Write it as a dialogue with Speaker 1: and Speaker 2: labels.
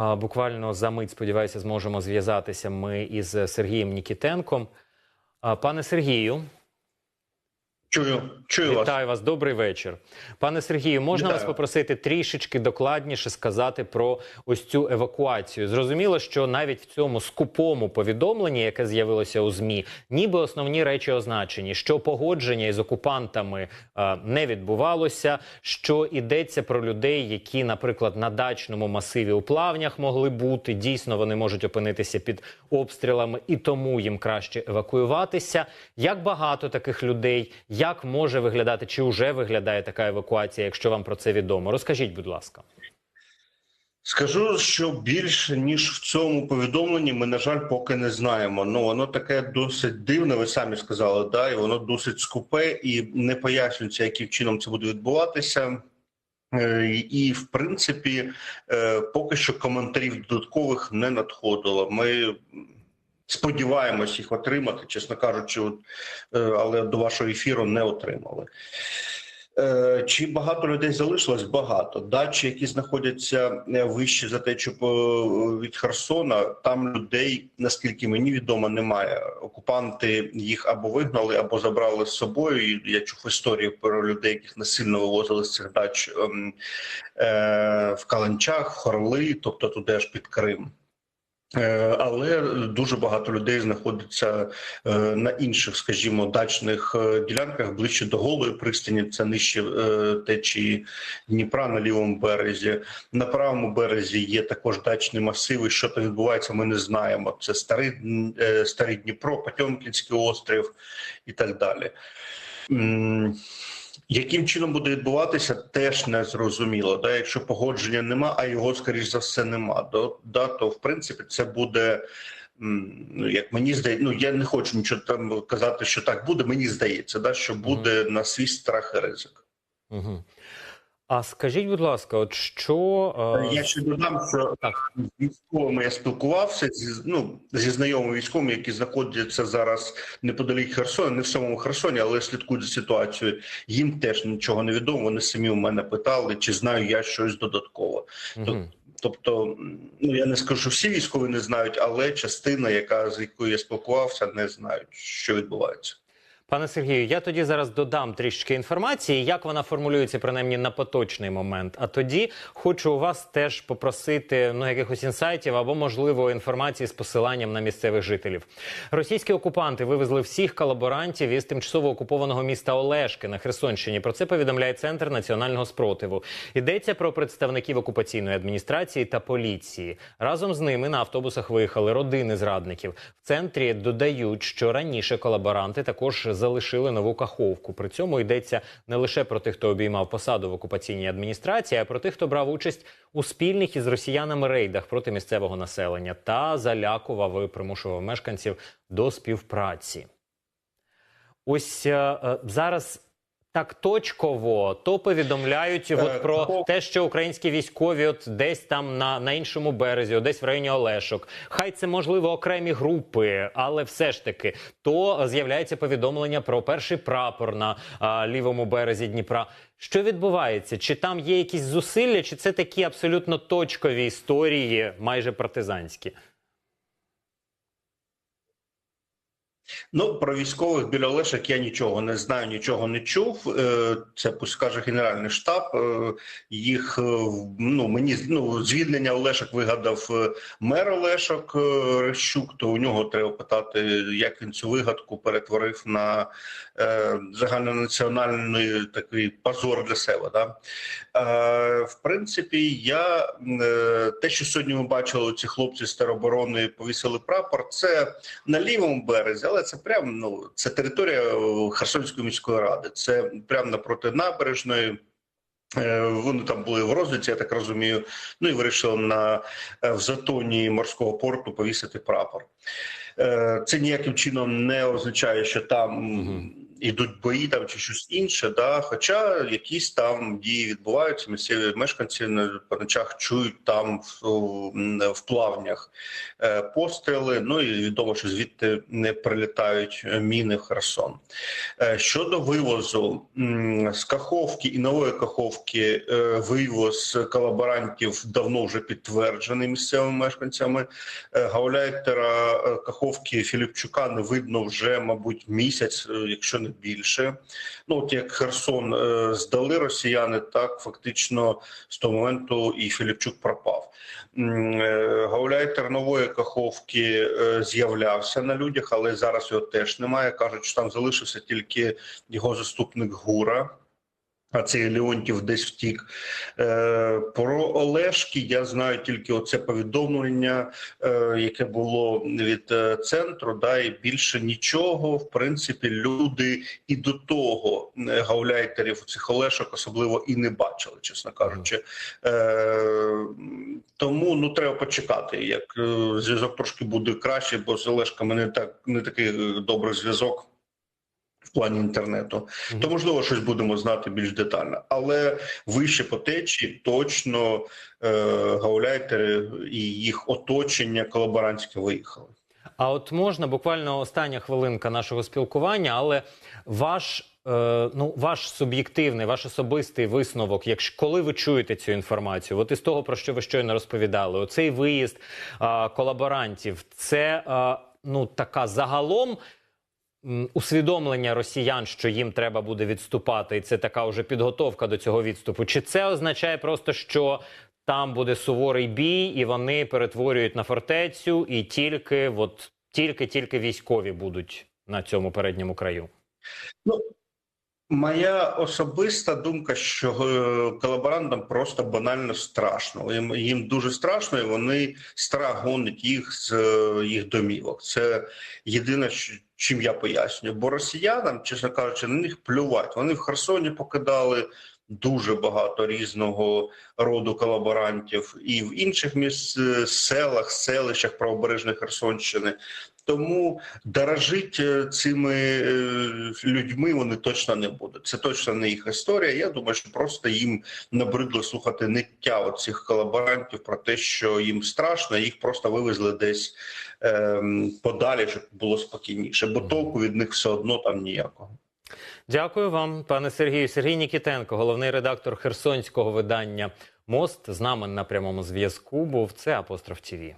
Speaker 1: Буквально за мить, сподіваюся, зможемо зв'язатися ми із Сергієм Нікітенком. Пане Сергію,
Speaker 2: Чую, чую вас.
Speaker 1: вітаю вас. Добрий вечір. Пане Сергію, можна
Speaker 2: Вітаю.
Speaker 1: вас попросити трішечки докладніше сказати про ось цю евакуацію? Зрозуміло, що навіть в цьому скупому повідомленні, яке з'явилося у змі, ніби основні речі означені, що погодження із окупантами е, не відбувалося, що йдеться про людей, які, наприклад, на дачному масиві у плавнях могли бути. Дійсно, вони можуть опинитися під обстрілами, і тому їм краще евакуюватися. Як багато таких людей, як може виглядати, чи вже виглядає така евакуація, якщо вам про це відомо? Розкажіть, будь ласка.
Speaker 2: Скажу, що більше ніж в цьому повідомленні, ми на жаль поки не знаємо. Ну воно таке досить дивне. Ви самі сказали, да, і воно досить скупе і не пояснюється, яким чином це буде відбуватися. Е, І в принципі, е, поки що коментарів додаткових не надходило. Ми сподіваємось їх отримати, чесно кажучи, е, але до вашого ефіру не отримали. Е, Чи багато людей залишилось? Багато. Дачі, які знаходяться е, вище за те, що від Херсона, там людей, наскільки мені відомо, немає. Окупанти їх або вигнали, або забрали з собою. Я чув історію про людей, яких насильно вивозили з цих дач ем, в Каланчах, Хорли, тобто туди аж під Крим. Е, Але дуже багато людей знаходиться е, на інших, скажімо, дачних е, ділянках ближче до голої пристані. Це нижче течії Дніпра на лівому березі. На правому березі є також дачні масиви. Що там відбувається, ми не знаємо. Це старий старий Дніпро, Потьомкінський острів і так далі. Яким чином буде відбуватися, теж не зрозуміло. Да, якщо погодження нема, а його скоріш за все нема. То, да, то в принципі це буде. Ну, як мені здається, ну я не хочу нічого там казати, що так буде. Мені здається, да, що буде на свій страх і ризик.
Speaker 1: Угу. А скажіть, будь ласка, от що е,
Speaker 2: Я ще додам, що
Speaker 1: Так.
Speaker 2: військовими я спілкувався зі ну зі знайомими військовими, які знаходяться зараз неподалік Херсона, не в самому Херсоні, але слідкують за ситуацією. Їм теж нічого не відомо. Вони самі у мене питали, чи знаю я щось додатково.
Speaker 1: Мгм.
Speaker 2: Тобто, ну я не скажу, що всі військові не знають, але частина, яка з якою я спілкувався, не знають, що відбувається.
Speaker 1: Пане Сергію, я тоді зараз додам трішки інформації, як вона формулюється принаймні на поточний момент. А тоді хочу у вас теж попросити ну якихось інсайтів або можливо інформації з посиланням на місцевих жителів. Російські окупанти вивезли всіх колаборантів із тимчасово окупованого міста Олешки на Херсонщині. Про це повідомляє центр національного спротиву. Йдеться про представників окупаційної адміністрації та поліції. Разом з ними на автобусах виїхали родини зрадників. В центрі додають, що раніше колаборанти також залишили нову каховку. При цьому йдеться не лише про тих, хто обіймав посаду в окупаційній адміністрації, а й про тих, хто брав участь у спільних із росіянами рейдах проти місцевого населення та залякував і примушував мешканців до співпраці. Ось е, е, зараз. Так точково то повідомляють
Speaker 2: Е,
Speaker 1: от про
Speaker 2: по-
Speaker 1: те, що українські військові от десь там на, на іншому березі, от десь в районі Олешок. Хай це можливо окремі групи, але все ж таки то з'являється повідомлення про перший прапор на а, лівому березі Дніпра. Що відбувається? Чи там є якісь зусилля, чи це такі абсолютно точкові історії, майже партизанські?
Speaker 2: Ну про військових біля Олешок я нічого не знаю, нічого не чув. Е, Це пусть скаже Генеральний штаб. Е, Їх е, ну мені ну звільнення Олешок вигадав мер Олешок Рещук. То у нього треба питати, як він цю вигадку перетворив на загальнонаціональний такий позор для себе. Да? В принципі, я те, що сьогодні ми бачили, ці хлопці з тероборони повісили прапор. Це на лівому березі, але це прямо ну це територія е, Херсонської міської ради. Це прямо напроти набережної. Е, Вони там були в розвідці, я так розумію. Ну і вирішили на е, в затоні морського порту повісити прапор. Це ніяким чином не означає, що там. Ідуть бої там чи щось інше. Да? Хоча якісь там дії відбуваються, місцеві мешканці по ночах чують там в, в- плавнях е, постріли. Ну і відомо, що звідти не прилітають е, міни в Херсон. Е, Щодо вивозу з Каховки і нової Каховки, вивоз колаборантів давно вже підтверджений місцевими мешканцями. Гауляйтера Каховки Філіпчука не видно вже, мабуть, місяць, якщо не більше. Ну от як Херсон е, здали росіяни, так фактично з того моменту і Філіпчук пропав. Гауляй тернової Каховки е, з'являвся на людях, але зараз його теж немає. кажуть, що там залишився тільки його заступник Гура. А цей Леонтів десь втік. Е, про Олешки я знаю тільки оце повідомлення, е, яке було від е, центру. Да, і більше нічого. В принципі, люди і до того гауляйтерів цих Олешок особливо і не бачили, чесно кажучи. Тому ну треба почекати. Як зв'язок трошки буде краще, бо з Олешками не так не такий добрий зв'язок. В плані інтернету, то можливо щось будемо знати більш детально, але вище по течії точно е, гауляйтери і їх оточення колаборантське виїхали.
Speaker 1: А от можна буквально остання хвилинка нашого спілкування, але ваш. е, Ну, ваш суб'єктивний, ваш особистий висновок, якщо коли ви чуєте цю інформацію, от із того про що ви щойно розповідали, оцей виїзд а, колаборантів, це а, ну така загалом усвідомлення росіян, що їм треба буде відступати, і це така вже підготовка до цього відступу. Чи це означає просто, що там буде суворий бій, і вони перетворюють на фортецю, і тільки от тільки тільки військові будуть на цьому передньому краю?
Speaker 2: Ну моя особиста думка, що е, колаборантам просто банально страшно. Їм, їм дуже страшно, і вони страх гонить їх з е, їх домівок. Це єдине, що- чим я пояснюю. Бо росіянам, чесно кажучи, на них плювати. Вони в Херсоні покидали. Дуже багато різного роду колаборантів і в інших міс... селах, селищах правобережної Херсонщини. Тому дорожить е, цими е, людьми вони точно не будуть. Це точно не їх історія. Я думаю, що просто їм набридло слухати ниття цих колаборантів про те, що їм страшно, їх просто вивезли десь ем, подалі, щоб було спокійніше, бо толку від них все одно там ніякого.
Speaker 1: Дякую вам, пане Сергію. Сергій Нікітенко, головний редактор херсонського видання Мост, з нами на прямому зв'язку. Був це апостроф ТІВІ.